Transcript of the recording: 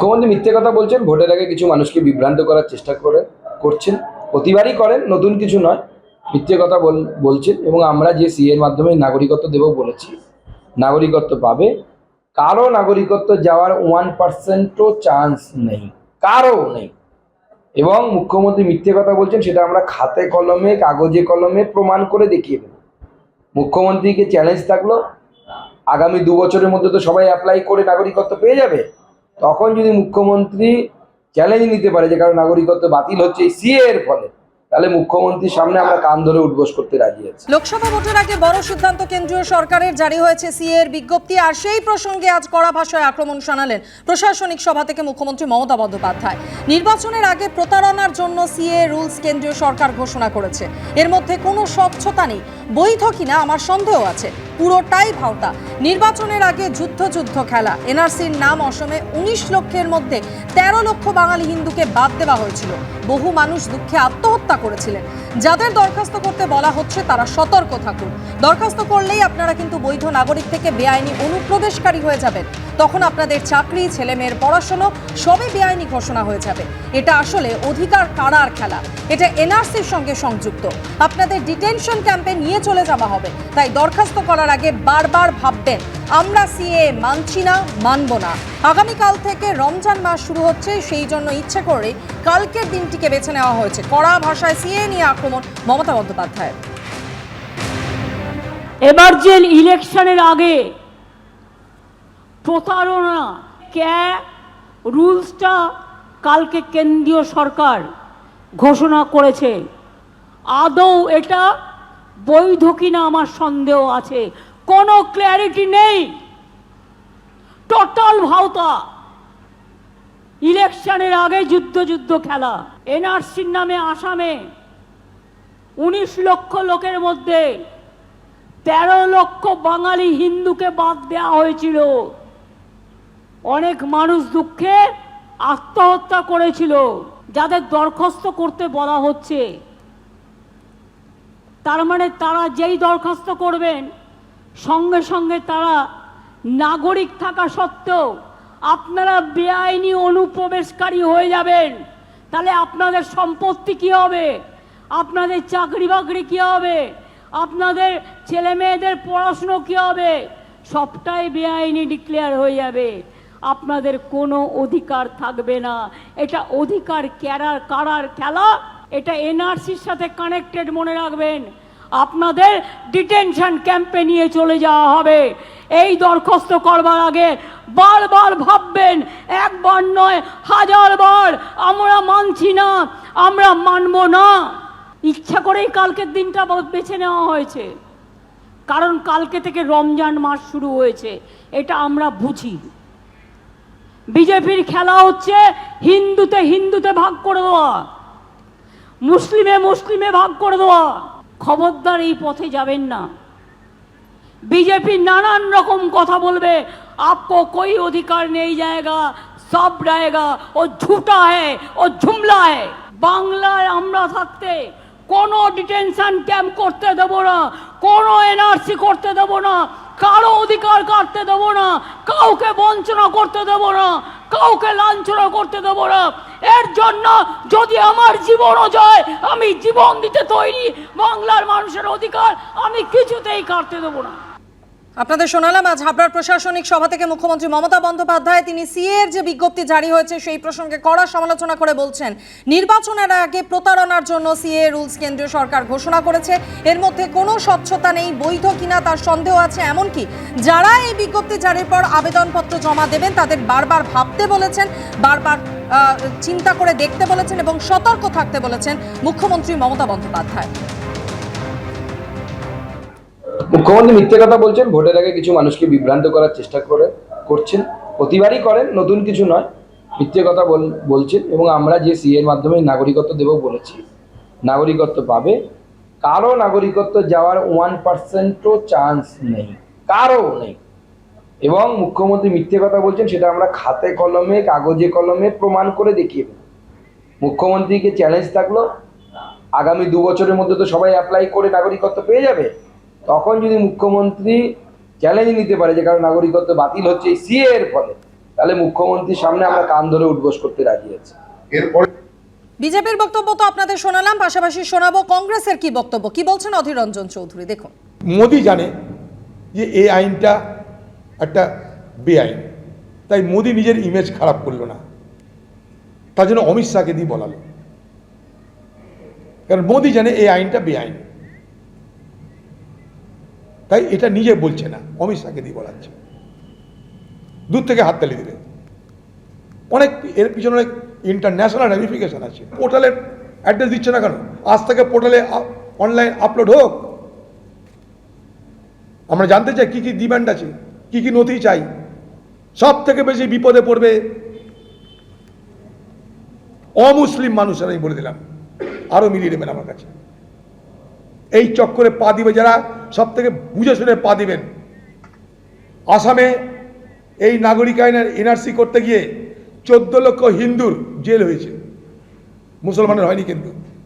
মুখ্যমন্ত্রী মিথ্যে কথা বলছেন, ভোটের আগে কিছু মানুষকে বিভ্রান্ত করার চেষ্টা করে, করছেন। প্রতিবারই করেন, নতুন কিছু নয়, মিথ্যে কথা বল- বলছেন এবং আমরা যে সি এর মাধ্যমে নাগরিকত্ব দেব বলেছি, নাগরিকত্ব পাবে। কারও নাগরিকত্ব যাওয়ার ওয়ান পার্সেন্টও চান্স নেই, কারও নেই। এবং মুখ্যমন্ত্রী মিথ্যে কথা বলছেন, সেটা আমরা খাতে কলমে, কাগজে কলমে প্রমাণ করে দেখিয়ে দেব। মুখ্যমন্ত্রীকে চ্যালেঞ্জ থাকল, আগামী দু বছরের মধ্যে তো সবাই অ্যাপ্লাই করে নাগরিকত্ব পেয়ে যাবে। তখন যদি মুখ্যমন্ত্রী চ্যালেঞ্জ নিতে পারে যে কারণ নাগরিকত্ব বাতিল হচ্ছে এই সিএ ফলে, তাহলে মুখ্যমন্ত্রীর সামনে আমরা কান ধরে উঠবোস করতে রাজি আছি। লোকসভা ভোটের আগে বড় সিদ্ধান্ত কেন্দ্রীয় সরকারের, জারি হয়েছে সিএ এর বিজ্ঞপ্তি, আর সেই প্রসঙ্গে আজ কড়া ভাষায় আক্রমণ শানালেন প্রশাসনিক সভা থেকে মুখ্যমন্ত্রী মমতা বন্দ্যোপাধ্যায়। নির্বাচনের আগে প্রতারণার জন্য সিএ রুলস কেন্দ্রীয় সরকার ঘোষণা করেছে। এর মধ্যে কোনো স্বচ্ছতা নেই। বৈধ কিনা আমার সন্দেহ আছে। পুরোটাই ভাওতা। নির্বাচনের আগে যুদ্ধ যুদ্ধ খেলা। এনআরসির নাম অসমে উনিশ লক্ষের মধ্যে তেরো লক্ষ বাঙালি হিন্দুকে বাদ দেওয়া হয়েছিল। বহু মানুষ দুঃখে আত্মহত্যা করেছিলেন। যাদের দরখাস্ত করতে বলা হচ্ছে, তারা সতর্ক থাকুন। দরখাস্ত করলেই আপনারা কিন্তু বৈধ নাগরিক থেকে বেআইনি অনুপ্রবেশকারী হয়ে যাবেন। তখন আপনাদের চাকরি ছেলে মেয়ের পড়াশোনা, সবই বেআইনি ঘোষণা হয়ে যাবে। এটা আসলে অধিকার কারার খেলা। এটা এনআরসির সঙ্গে সংযুক্ত। আপনাদের ডিটেনশন ক্যাম্পে নিয়ে চলে যাওয়া হবে। তাই দরখাস্ত করার আগে বারবার ভাববেন, আমরা সিএ মানছি না, মানব না। আগামীকাল থেকে রমজান মাস শুরু হচ্ছে, সেই জন্য ইচ্ছে করে কালকের দিনটিকে বেছে নেওয়া হয়েছে। কড়া ভাষায় সিএ নিয়ে আক্রমণ, মমতা বন্দ্যোপাধ্যায় এবার যে ইলেকশনের আগে প্রতারণা, ক্যা রুলসটা কালকে কেন্দ্রীয় সরকার ঘোষণা করেছে। আদৌ এটা বৈধ কিনা আমার সন্দেহ আছে। কোনো ক্ল্যারিটি নেই। টোটাল ভাওতা। ইলেকশনের আগে যুদ্ধ যুদ্ধ খেলা। এনআরসির নামে আসামে উনিশ লক্ষ লোকের মধ্যে তেরো লক্ষ বাঙালি হিন্দুকে বাদ দেওয়া হয়েছিল। অনেক মানুষ দুঃখে আত্মহত্যা করেছিল, যাদের দরখাস্ত করতে বলা হচ্ছে। তার মানে তারা যেই দরখাস্ত করবেন, সঙ্গে সঙ্গে তারা নাগরিক থাকা সত্ত্বেও আপনারা বেআইনি অনুপ্রবেশকারী হয়ে যাবেন। তাহলে আপনাদের সম্পত্তি কি হবে? আপনাদের চাকরি বাকরি কী হবে? আপনাদের ছেলে মেয়েদের পড়াশুনো কী হবে? সবটাই বেআইনি ডিক্লেয়ার হয়ে যাবে। আপনাদের কোনো অধিকার থাকবে না। এটা অধিকার ক্যারার, কারার খেলা। এটা এনআরসির সাথে কানেক্টেড মনে রাখবেন। আপনাদের ডিটেনশন ক্যাম্পে নিয়ে চলে যাওয়া হবে। এই দরখাস্ত করবার আগে বারবার ভাববেন, একবার নয়, হাজার বার। আমরা মানছি না, আমরা মানব না। ইচ্ছা করেই কালকের দিনটা বেছে নেওয়া হয়েছে। কারণ কালকে থেকে রমজান মাস শুরু হয়েছে, এটা আমরা বুঝি। বিজেপির খেলা হচ্ছে হিন্দুতে হিন্দুতে ভাগ করে দেওয়া। মুসলিমে মুসলিমে ভাগ করে দেওয়া। খবরদার এই পথে যাবেন না। বিজেপি নানান রকম কথা বলবে, আপকো কই অধিকার নেই জায়গা, সব জায়গা, ও ঝুটা হ্যাঁ ও ঝুমলা হ্যাঁ বাংলায় আমরা থাকতে কোনো ডিটেনশন ক্যাম্প করতে দেবো না, কোনো এনআরসি করতে দেবো না, কারও অধিকার কাটতে দেবো না, কাউকে বঞ্চনা করতে দেবো না, কাউকে লাঞ্ছনা করতে দেবো না। এর জন্য যদি আমার জীবনও যায়, আমি জীবন দিতে তৈরি, বাংলার মানুষের অধিকার আমি কিছুতেই কাটতে দেবো না। আপনাদের শোনালাম, আজ হাবড়ার প্রশাসনিক সভা থেকে মুখ্যমন্ত্রী মমতা বন্দ্যোপাধ্যায়, তিনি সিএ এর যে বিজ্ঞপ্তি জারি হয়েছে, সেই প্রসঙ্গে কড়া সমালোচনা করে বলছেন, নির্বাচনের আগে প্রতারণার জন্য সিএ রুলস কেন্দ্রীয় সরকার ঘোষণা করেছে, এর মধ্যে কোনো স্বচ্ছতা নেই, বৈধ কিনা তার সন্দেহ আছে, এমনকি যারা এই বিজ্ঞপ্তি জারির পর আবেদনপত্র জমা দেবেন, তাদের বারবার ভাবতে বলেছেন, বারবার চিন্তা করে দেখতে বলেছেন এবং সতর্ক থাকতে বলেছেন মুখ্যমন্ত্রী মমতা বন্দ্যোপাধ্যায়। মুখ্যমন্ত্রী মিথ্যে কথা বলছেন, ভোটের আগে কিছু মানুষকে বিভ্রান্ত করার চেষ্টা করে, করছেন। প্রতিবারই করেন, নতুন কিছু নয়, মিথ্যে কথা বল- বলছেন এবং আমরা যে সি এর মাধ্যমে নাগরিকত্ব দেব বলেছি, নাগরিকত্ব পাবে। কারও নাগরিকত্ব যাওয়ার ওয়ান পার্সেন্টও চান্স নেই, কারও নেই। এবং মুখ্যমন্ত্রী মিথ্যে কথা বলছেন, সেটা আমরা খাতে কলমে, কাগজে কলমে প্রমাণ করে দেখিয়ে দেব। মুখ্যমন্ত্রীকে চ্যালেঞ্জ থাকল, আগামী দু বছরের মধ্যে তো সবাই অ্যাপ্লাই করে নাগরিকত্ব পেয়ে যাবে। তখন যদি মুখ্যমন্ত্রী চ্যালেঞ্জ নিতে পারে যে কারণ নাগরিকত্ব বাতিল হচ্ছে এই সিএ এর ফলে তাহলে মুখ্যমন্ত্রীর সামনে আমরা কান ধরে উঠবোস করতে রাজি আছি। এরপরে বিজেপির বক্তব্য তো আপনাদের শোনালাম পাশাপাশি শোনাবো কংগ্রেসের কি বক্তব্য? কি বলছেন অধীর রঞ্জন চৌধুরী? দেখুন। মোদি জানে যে এই আইনটা একটা বেআইন। তাই মোদি নিজের ইমেজ খারাপ করল না। তার জন্য অমিত শাহকে দিয়ে বলালো। কারণ মোদি জানে এই আইনটা বেআইন। তাই এটা নিজে বলছে না, অমিত শাহকে দিয়ে বলাচ্ছে। দূর থেকে হাত হাততালি দিবে অনেক এর পিছনে অনেক ইন্টারন্যাশনাল রেমিফিকেশন আছে পোর্টালের অ্যাড্রেস দিচ্ছে না কেন? আজ থেকে পোর্টালে অনলাইন আপলোড হোক। আমরা জানতে চাই কি কি ডিমান্ড আছে, কি কি নথি চাই। সব থেকে বেশি বিপদে পড়বে অমুসলিম মানুষেরা, আমি বলে দিলাম। আরও মিলিয়ে নেবেন আমার কাছে। এই চক্করে পা দিবে যারা সব থেকে বুঝে শুনে পা দিবেন। আসামে এই নাগরিক আইনের এনআরসি করতে গিয়ে চোদ্দ লক্ষ হিন্দুর জেল হয়েছে। মুসলমানের হয়নি কিন্তু।